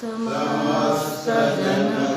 समस्तजनकल्याणे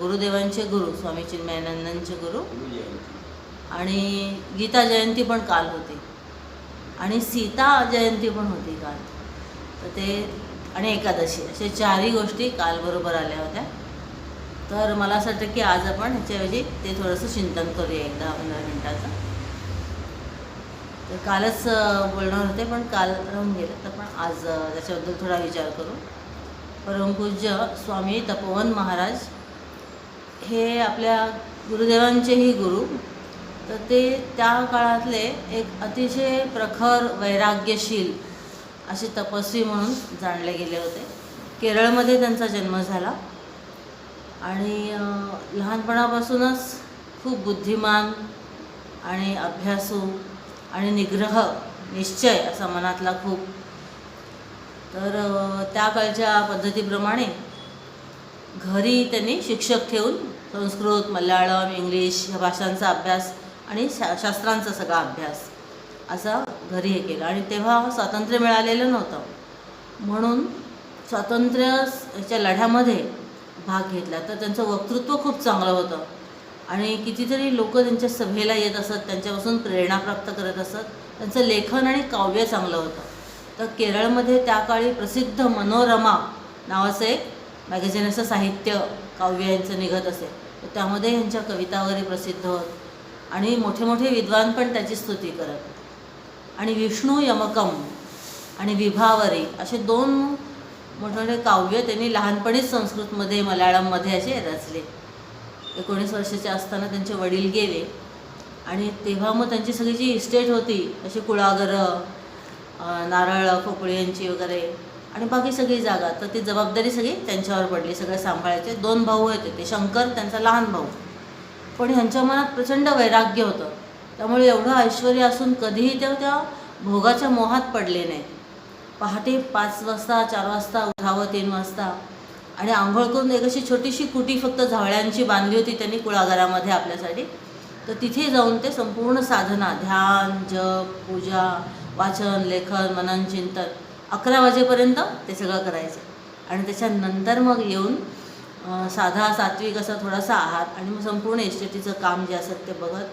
गुरुदेवांचे गुरु स्वामी चिन्मयानंदांचे गुरु. आणि गीता जयंती पण काल होती. आणि सीता जयंती पण होती काल. तर ते आणि एकादशी असे चारही गोष्टी काल बरोबर आल्या होत्या. तर मला असं वाटतं की आज आपण ह्याच्याऐवजी ते थोडंसं चिंतन करूया एक दहा पंधरा मिनटाचं. तर कालच बोलणार होते पण काल राहून गेलं. तर पण आज त्याच्याबद्दल थोडा विचार करू. परमपूज्य स्वामी तपोवन महाराज हे आपल्या गुरुदेवांचेही गुरु. तर ते त्या काळातले एक अतिशय प्रखर वैराग्यशील असे तपस्वी म्हणून जाणले गेले होते. केरळमध्ये त्यांचा जन्म झाला. आणि लहानपणापासूनच खूप बुद्धिमान आणि अभ्यासू आणि निग्रह निश्चय असा मनातला खूप. तर त्या काळच्या पद्धतीप्रमाणे घरी त्यांनी शिक्षक ठेवून संस्कृत मल्याळम इंग्लिश ह्या भाषांचा अभ्यास आणि शा शास्त्रांचा सगळा अभ्यास असा घरी हे केलं. आणि तेव्हा स्वातंत्र्य मिळालेलं नव्हतं. म्हणून स्वातंत्र्याच्या लढ्यामध्ये भाग घेतला. तर त्यांचं वक्तृत्व खूप चांगलं होतं. आणि कितीतरी लोक त्यांच्या सभेला येत असत त्यांच्यापासून प्रेरणा प्राप्त करत असत. त्यांचं लेखन आणि काव्य चांगलं होतं. तर केरळमध्ये त्या काळी प्रसिद्ध मनोरमा नावाचं एक मॅगझिन असं साहित्य काव्य यांचं निघत असे. त्यामध्ये ह्यांच्या कविता वगैरे प्रसिद्ध होत. आणि मोठे मोठे विद्वान पण त्याची स्तुती करत. आणि विष्णू यमकम आणि विभावरी असे दोन मोठमोठे काव्य त्यांनी लहानपणीच संस्कृतमध्ये मल्याळममध्ये असे रचले. एकोणीस वर्षाचे असताना त्यांचे वडील गेले. आणि तेव्हा मग त्यांची सगळी जी इस्टेट होती अशी कुळागरं नारळ खोपळी यांची वगैरे आणि बाकी सगळी जागा. तर ती जबाबदारी सगळी त्यांच्यावर पडली. सगळं सांभाळायचे. दोन भाऊ होते ते. शंकर त्यांचा लहान भाऊ. पण ह्यांच्या मनात प्रचंड वैराग्य होतं. त्यामुळे एवढं ऐश्वर असून कधीही ते त्या भोगाच्या मोहात पडले नाही. पहाटे पाच वाजता चार वाजता उठावं तीन वाजता. आणि आंघोळ करून एक अशी छोटीशी कुटी फक्त झावळ्यांची बांधली होती त्यांनी कुळागरामध्ये आपल्यासाठी. तर तिथे जाऊन ते संपूर्ण साधना ध्यान जप पूजा वाचन लेखन मनन चिंतन अकरा वाजेपर्यंत ते सगळं करायचं. आणि त्याच्यानंतर मग येऊन साधा सात्विक असा थोडासा आहार आणि मग संपूर्ण एस्टेटीचं काम जे असत ते बघत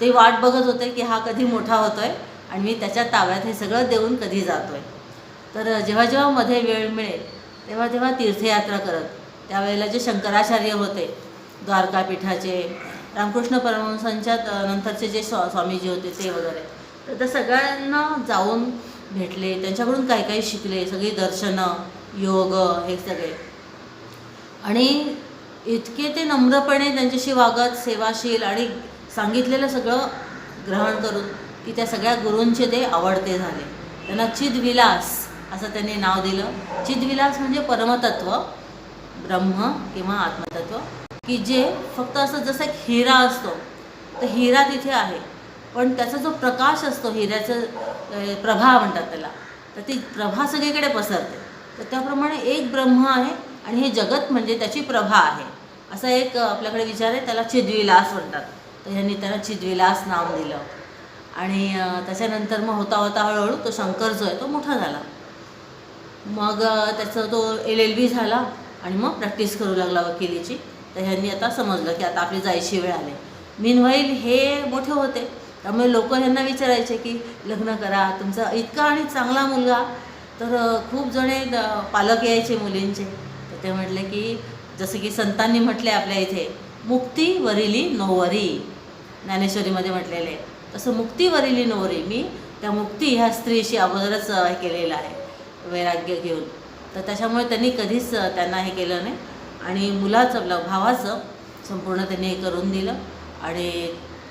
ते वाट बघत होते की हा कधी मोठा होतोय आणि मी त्याच्या ताब्यात हे सगळं देऊन कधी जातोय. तर जेव्हा जेव्हा मध्ये वेळ मिळेल तेव्हा तेव्हा तीर्थयात्रा करत. त्यावेळेला जे शंकराचार्य होते द्वारकापीठाचे रामकृष्ण परमहंसांच्या त- नंतरचे जे स्वा स्वामीजी होते ते वगैरे. तर त्या सगळ्यांना जाऊन भेटले त्यांच्याकडून काही काही शिकले सगळी दर्शनं योग हे सगळे. आणि इतके ते नम्रपणे त्यांच्याशी वागत सेवाशील आणि सांगितलेलं सगळं ग्रहण करून की त्या सगळ्या गुरूंचे ते आवडते झाले. त्यांना चिदविलास असं त्यांनी नाव दिलं. चिदविलास म्हणजे परमतत्व ब्रह्म किंवा आत्मतत्व की जे फक्त असं जसं एक हिरा असतो तर हिरा तिथे आहे. पण त्याचा जो प्रकाश असतो हिऱ्याचं प्रभा म्हणतात त्याला तर ती प्रभा सगळीकडे पसरते. तर त्याप्रमाणे एक ब्रह्म आहे आणि हे जगत म्हणजे त्याची प्रभा आहे. असा एक आपल्याकडे विचार आहे त्याला चिद्विलास म्हणतात. तर ह्यांनी त्याला चिद्विलास नाव दिलं. आणि त्याच्यानंतर मग होता होता हळूहळू तो शंकर जो आहे तो मोठा झाला. मग त्याचा तो एल एल बी झाला आणि मग प्रॅक्टिस करू लागला वकिलीची. तर ह्यांनी आता समजलं की आता आपली जायची वेळ आली. मीनवाईल हे मोठे होते. त्यामुळे लोक ह्यांना विचारायचे की लग्न करा तुमचा इतका आणि चांगला मुलगा. तर खूप जणे पालक यायचे मुलींचे. तर ते म्हटले की जसं की संतांनी म्हटले आपल्या इथे मुक्ती वरिली नोवरी. ज्ञानेश्वरीमध्ये म्हटलेले. तसं मुक्ती वरिली नोवरी मी त्या मुक्ती ह्या स्त्रीशी अगोदरच हे केलेलं आहे वैराग्य घेऊन. तर त्याच्यामुळे त्यांनी कधीच त्यांना हे केलं नाही. आणि मुलाचं आपलं भावाचं संपूर्ण त्यांनी हे करून दिलं. आणि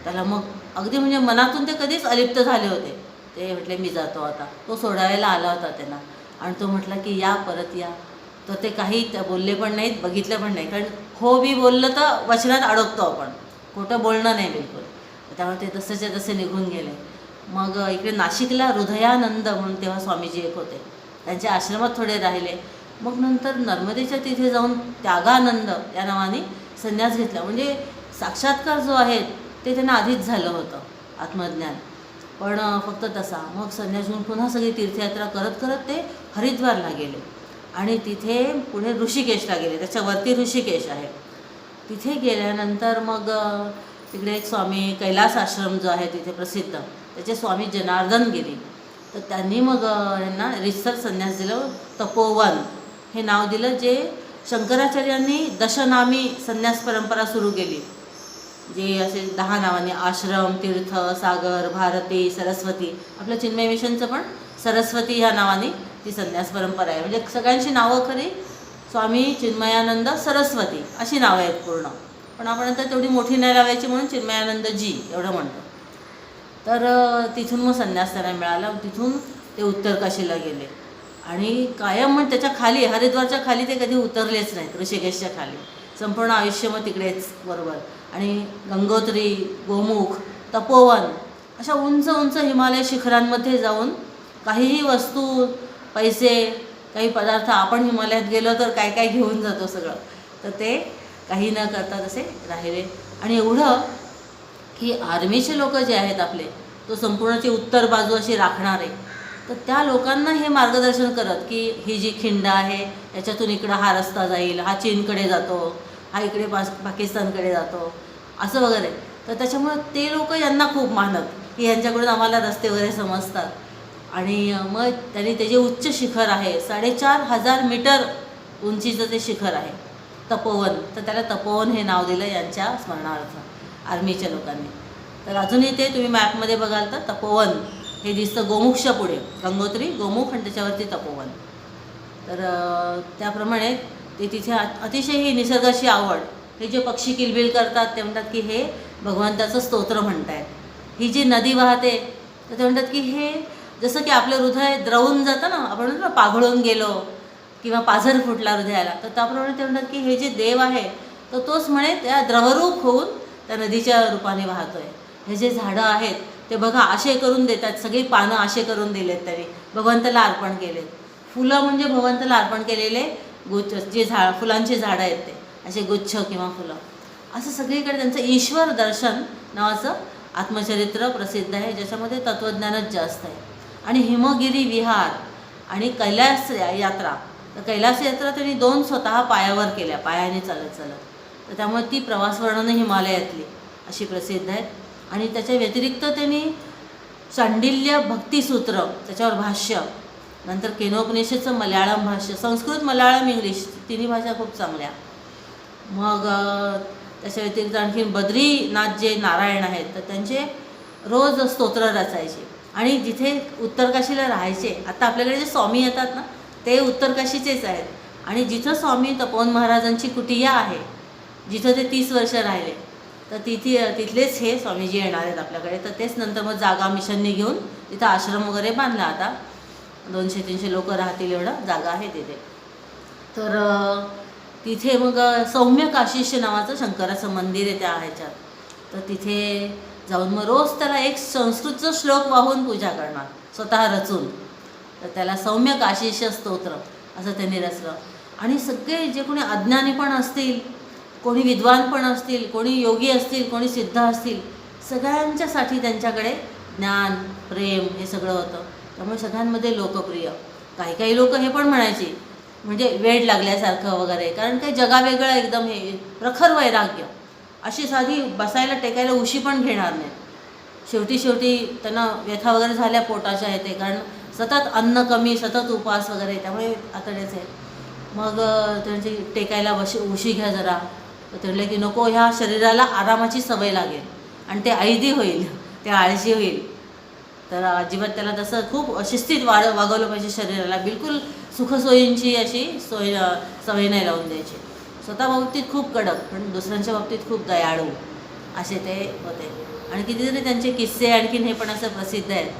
त्याला मग अगदी म्हणजे मनातून ते कधीच अलिप्त झाले होते. ते म्हटले मी जातो आता. तो सोडायला आला होता त्यांना. आणि तो म्हटला की या परत या. तर ते काही त्या बोलले पण नाहीत बघितलं पण नाही कारण हो बी बोललं तर वचनात अडकतो आपण. खोटं बोलणं नाही बिलकुल. त्यामुळे ते तसेच्या तसे निघून गेले. मग इकडे नाशिकला हृदयानंद म्हणून तेव्हा स्वामीजी एक होते. त्यांच्या आश्रमात थोडे राहिले. मग नंतर नर्मदेच्या तिथे जाऊन त्यागानंद या नावाने संन्यास घेतला. म्हणजे साक्षात्कार जो आहे ते त्यांना आधीच झालं होतं आत्मज्ञान. पण फक्त तसा. मग संन्यास घेऊन पुन्हा सगळी तीर्थयात्रा करत करत ते हरिद्वारला गेले. आणि तिथे पुढे ऋषिकेशला गेले. त्याच्यावरती ऋषिकेश आहे. तिथे गेल्यानंतर मग तिकडे एक स्वामी कैलास आश्रम जो आहे तिथे प्रसिद्ध. त्याचे स्वामी जनार्दन गिरी तर त्यांनी मग यांना रिसर संन्यास दिलं. तपोवन हे नाव दिलं जे शंकराचार्यांनी दशनामी संन्यास परंपरा सुरू केली. जे असे दहा नावाने आश्रम तीर्थ सागर भारती सरस्वती आपलं चिन्मय मिशनचं पण सरस्वती ह्या नावाने ती संन्यास परंपरा आहे. म्हणजे सगळ्यांची नावं खरी स्वामी चिन्मयानंद सरस्वती अशी नावं आहेत पूर्ण. पण आपण आता तेवढी मोठी नाही लावायची म्हणून चिन्मयानंद जी एवढं म्हणतो. तर तिथून मग संन्यास त्यांना मिळाला. तिथून ते उत्तर काशीला गेले. आणि कायम मग त्याच्याखाली हरिद्वारच्या खाली ते कधी उतरलेच नाहीत ऋषिकेशच्या खाली. संपूर्ण आयुष्य मग तिकडेच बरोबर. आणि गंगोत्री गोमुख तपोवन अशा उंच उंच हिमालय शिखरांमध्ये जाऊन काहीही वस्तू पैसे काही पदार्थ आपण हिमालयात गेलो तर काय काय घेऊन जातो सगळं. तर ते काही न करता तसे राहिले. आणि एवढं की आर्मीचे लोक जे आहेत आपले तो संपूर्णची उत्तर बाजू अशी राखणारे तर त्या लोकांना हे मार्गदर्शन करत की ही जी खिंड आहे याच्यातून इकडं हा रस्ता जाईल हा चीनकडे जातो हा इकडे पास पाकिस्तानकडे जातो असं वगैरे. तर त्याच्यामुळं ते लोक यांना खूप मानत की यांच्याकडून आम्हाला रस्ते वगैरे समजतात. आणि मग त्यांनी ते जे उच्च शिखर आहे साडेचार हजार मीटर उंचीचं ते शिखर आहे तपोवन. तर त्याला तपोवन हे नाव दिलं यांच्या स्मरणार्थ आर्मीच्या लोकांनी. तर अजूनही ते तुम्ही मॅपमध्ये बघाल तर तपोवन हे दिसतं गोमुखच्या पुढे. गंगोत्री गोमुख आणि त्याच्यावरती तपोवन. तर त्याप्रमाणे ते तिथे अतिशय ही निसर्गाची आवड. हे जे पक्षी किलबिल करतात ते म्हणतात की हे भगवंताचं स्तोत्र म्हणतायत. ही जी नदी वाहते तर ते म्हणतात की हे जसं की आपलं हृदय द्रवून जातं ना आपण म्हणतो ना पाघळून गेलो किंवा पाझर फुटला हृदयाला तर त्याप्रमाणे ते म्हणतात की हे जे देव आहे तर तोच म्हणे त्या द्रवरूप होऊन त्या नदीच्या रूपाने वाहतोय. हे जे झाडं आहेत ते बघा आशे करून देतात सगळी पानं आशे करून दिलेत त्यांनी. भगवंताला अर्पण केलेत. फुलं म्हणजे भगवंताला अर्पण केलेले गुच्छ जे झाड फुलांचे झाडं आहेत ते असे गुच्छ किंवा फुलं. असं सगळीकडे त्यांचं ईश्वर दर्शन नावाचं आत्मचरित्र प्रसिद्ध आहे ज्याच्यामध्ये तत्त्वज्ञानच जास्त आहे. आणि हिमगिरी विहार आणि कैलास या- यात्रा. तर कैलास यात्रा त्यांनी दोन स्वतः पायावर केल्या पायाने चालत चालत. तर त्यामुळे ती प्रवासवर्णनं हिमालयातली अशी प्रसिद्ध आहेत. आणि त्याच्या व्यतिरिक्त त्यांनी चांडिल्य भक्तिसूत्र त्याच्यावर भाष्य नंतर केनोपनिषदचं मल्याळम भाष्य संस्कृत मल्याळम इंग्लिश तिन्ही भाषा खूप चांगल्या. मग त्याच्या व्यतिरिक्त आणखीन बद्रीनाथ जे नारायण आहेत तर त्यांचे रोज स्तोत्र रचायचे. आणि जिथे उत्तरकाशीला राहायचे आता आपल्याकडे जे स्वामी येतात ना ते उत्तरकाशीचेच आहेत. आणि जिथं स्वामी तपोवन महाराजांची कुटिया आहे जिथं ते तीस वर्ष राहिले तर तिथे तिथलेच हे स्वामीजी येणार आहेत आपल्याकडे. तर तेच नंतर मग जागा मिशनने घेऊन तिथं आश्रम वगैरे बांधला आता. दोनशे तीनशे लोक राहतील एवढं जागा आहे तिथे. तर तिथे मग सौम्य काशिष्य नावाचं शंकराचं मंदिर आहे त्या ह्याच्यात. तर तिथे जाऊन मग रोज त्याला एक संस्कृतचं श्लोक वाहून पूजा करणार स्वतः रचून. तर त्याला सौम्य काशिष्य स्तोत्र असं त्यांनी रचलं. आणि सगळे जे कोणी अज्ञानी पण असतील कोणी विद्वान पण असतील कोणी योगी असतील कोणी सिद्ध असतील सगळ्यांच्यासाठी त्यांच्याकडे ज्ञान प्रेम हे सगळं होतं. त्यामुळे सगळ्यांमध्ये लोकप्रिय. काही काही लोक हे पण म्हणायचे म्हणजे वेड लागल्यासारखं वगैरे कारण काही जगावेगळं एकदम हे प्रखर वैराग्य. अशी साधी बसायला टेकायला उशी पण घेणार नाही. शेवटी शेवटी त्यांना व्यथा वगैरे झाल्या पोटाच्या येते कारण सतत अन्न कमी सतत उपास वगैरे त्यामुळे आतडेच आहे मग त्यांची टेकायला बशी उशी घ्या जरा. तर की नको ह्या शरीराला आरामाची सवय लागेल. आणि ते ऐदी होईल ते आळशी होईल. तर अजिबात त्याला तसं खूप शिस्तीत वाढ वागवलं पाहिजे शरीराला. बिलकुल सुखसोयींची अशी सोय सवय नाही लावून द्यायची. स्वतः बाबतीत खूप कडक पण दुसऱ्यांच्या बाबतीत खूप दयाळू. असे ते होते. आणि कितीतरी त्यांचे किस्से आणखीन हे पण असं प्रसिद्ध आहेत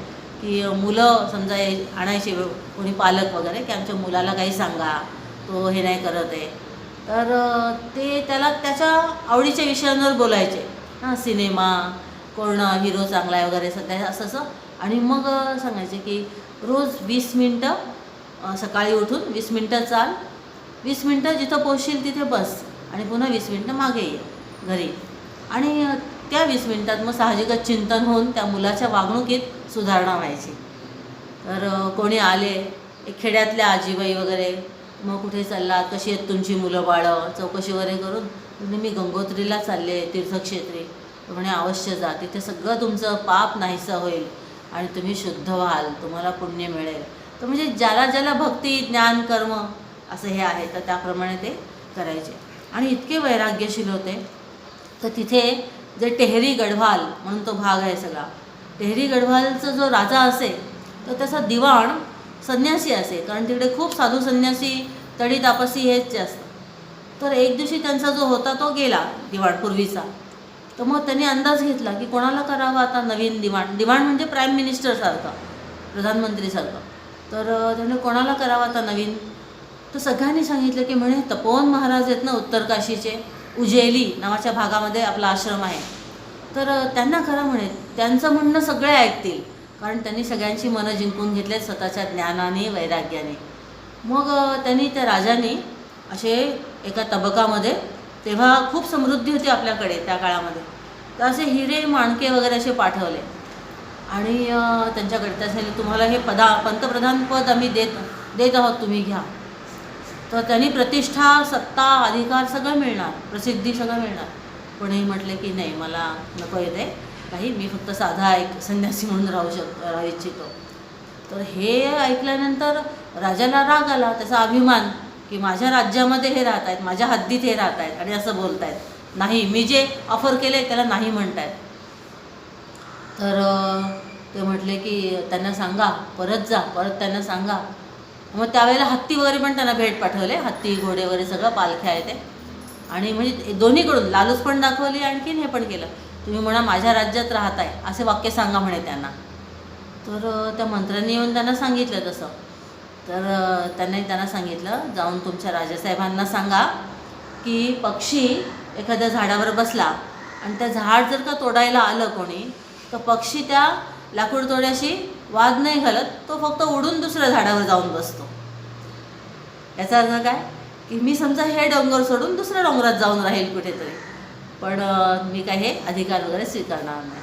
की मुलं समजा आणायचे कोणी पालक वगैरे की आमच्या मुलाला काही सांगा तो हे नाही करत आहे. तर ते त्याला त्याच्या आवडीच्या विषयांवर बोलायचे. हां सिनेमा कोण हिरो चांगला आहे वगैरे सध्या असं असं आणि मग सांगायचे की रोज वीस मिनटं सकाळी उठून वीस मिनटं चाल. वीस मिनटं जिथं पोचशील तिथे बस आणि पुन्हा वीस मिनटं मागे ये घरी. आणि त्या वीस मिनटात मग साहजिकच चिंतन होऊन त्या मुलाच्या वागणुकीत सुधारणा व्हायची. तर कोणी आले खेड्यातल्या आजीबाई वगैरे मग कुठे चाललात कशी आहेत तुमची मुलं बाळं चौकशी वगैरे करून म्हणजे मी गंगोत्रीला चालले तीर्थक्षेत्री. तर म्हणे अवश्य जा तिथे सगळं तुमचं पाप नाहीसं होईल. आणि तुम्ही शुद्ध व्हाल तुम्हाला पुण्य मिळेल. तर म्हणजे ज्याला ज्याला भक्ती ज्ञान कर्म असं हे आहे तर त्याप्रमाणे ते करायचे. आणि इतके वैराग्यशील होते. तर तिथे जे टेहरी गढवाल म्हणून तो भाग आहे सगळा. टेहरी गढवालचा जो राजा असे तर त्याचा दिवाण संन्यासी असे कारण तिकडे खूप साधू संन्यासी तडी तापसी हेच जास्त तर एक दिवशी त्यांचा जो होता तो गेला दिवाण पूर्वीचा. तर मग त्यांनी अंदाज घेतला की कोणाला करावं आता नवीन दिवाण दिवाण म्हणजे प्राईम मिनिस्टरसारखं प्रधानमंत्रीसारखं तर त्याने कोणाला करावं आता नवीन? तर सगळ्यांनी सांगितलं की म्हणे तपोवन महाराज आहेत ना उत्तरकाशीचे उजेली नावाच्या भागामध्ये आपला आश्रम आहे. तर त्यांना खरं म्हणे त्यांचं म्हणणं सगळे ऐकतील. कारण त्यांनी सगळ्यांची मनं जिंकून घेतले स्वतःच्या ज्ञानाने वैराग्याने. मग त्यांनी त्या राजाने असे एका तबकामध्ये तेव्हा खूप समृद्धी होती आपल्याकडे त्या काळामध्ये. तर असे हिरे माणके वगैरे असे पाठवले. आणि त्यांच्याकडे त्यासाठी तुम्हाला हे पदा पंतप्रधान पद आम्ही देत देत आहोत तुम्ही घ्या. तर त्यांनी प्रतिष्ठा सत्ता अधिकार सगळं मिळणार प्रसिद्धी सगळं मिळणार. कोणीही म्हटले की नाही मला नको येते काही मी फक्त साधा एक संन्यासी म्हणून राहू शकतो राहू इच्छितो. तर हे ऐकल्यानंतर राजाला राग आला त्याचा अभिमान. की माझ्या राज्यामध्ये हे राहत आहेत माझ्या हद्दीत हे राहत आहेत आणि असं बोलत आहेत नाही मी जे ऑफर केलं आहे त्याला नाही म्हणतायत. तर ते म्हटले की त्यांना सांगा परत जा परत त्यांना सांगा. मग त्यावेळेला हत्ती वगैरे पण त्यांना भेट पाठवले हत्ती घोडे वगैरे सगळं पालख्या आहे ते. आणि म्हणजे दोन्हीकडून लालूच पण दाखवली आणखीन हे पण केलं. तुम्ही म्हणा माझ्या राज्यात राहत आहे असे वाक्य सांगा म्हणे त्यांना. तर त्या मंत्र्यांनी येऊन त्यांना सांगितलं तसं. तर त्यांनी त्यांना सांगितलं जाऊन तुमच्या राजासाहेबांना सांगा की पक्षी एखाद्या झाडावर बसला आणि त्या झाड जर का तोडायला आलं कोणी तर पक्षी त्या लाकूड तोड्याशी वाद नाही घालत तो फक्त उडून दुसऱ्या झाडावर जाऊन बसतो. याचा अर्थ काय? की मी समजा हे डोंगर सोडून दुसऱ्या डोंगरात जाऊन राहील कुठेतरी पण मी काय हे अधिकार वगैरे स्वीकारणार नाही.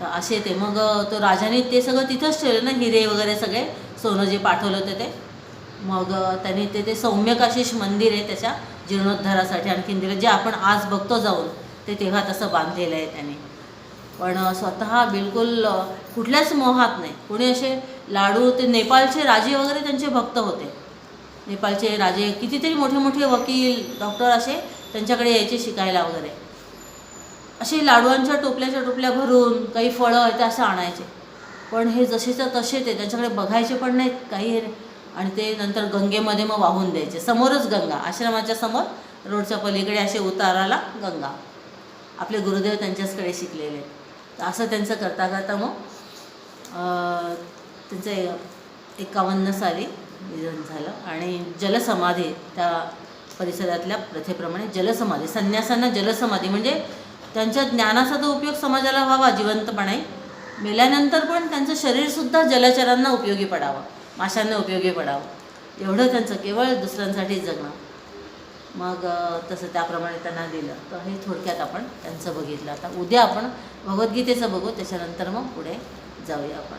तर असे ते मग तो राजाने ते सगळं तिथंच ठेवलं ना हिरे वगैरे सगळे सोनं जे पाठवलं होतं ते. मग त्यांनी ते ते सौम्यकाशीष मंदिर आहे त्याच्या जीर्णोद्धारासाठी आणखीन दिलं. जे आपण आज बघतो जाऊन ते तेव्हा तसं बांधलेलं आहे त्यांनी. पण स्वतः बिलकुल कुठल्याच मोहात नाही. कोणी असे लाडू ते नेपाळचे राजे वगैरे त्यांचे भक्त होते. नेपाळचे राजे कितीतरी मोठे मोठे वकील डॉक्टर असे त्यांच्याकडे यायचे शिकायला वगैरे. असे लाडूंच्या टोपल्याच्या टोपल्या भरून काही फळं आहे ते असं आणायचे. पण हे जसेच्या तसे ते त्यांच्याकडे बघायचे पण नाहीत काही हे. आणि ते नंतर गंगेमध्ये मग वाहून द्यायचे. समोरच गंगा. आश्रमाच्या समोर रोडच्या पलीकडे असे उताराला गंगा. आपले गुरुदेव त्यांच्याचकडे शिकलेले. तर असं त्यांचं करता करता मग त्यांचं एकावन्न साली निधन झालं. आणि जलसमाधी त्या परिसरातल्या प्रथेप्रमाणे जलसमाधी संन्यासांना जलसमाधी. म्हणजे त्यांच्या ज्ञानाचा तो उपयोग समाजाला व्हावा जिवंतपणे मेल्यानंतर पण त्यांचं शरीरसुद्धा जलचरांना उपयोगी पडावं माशांना उपयोगी पडावं. एवढं त्यांचं केवळ दुसऱ्यांसाठीच जगणं. मग तसं त्याप्रमाणे त्यांना दिलं. तर हे थोडक्यात आपण त्यांचं बघितलं. आता उद्या आपण भगवद्गीतेचं बघू त्याच्यानंतर मग पुढे जाऊया आपण.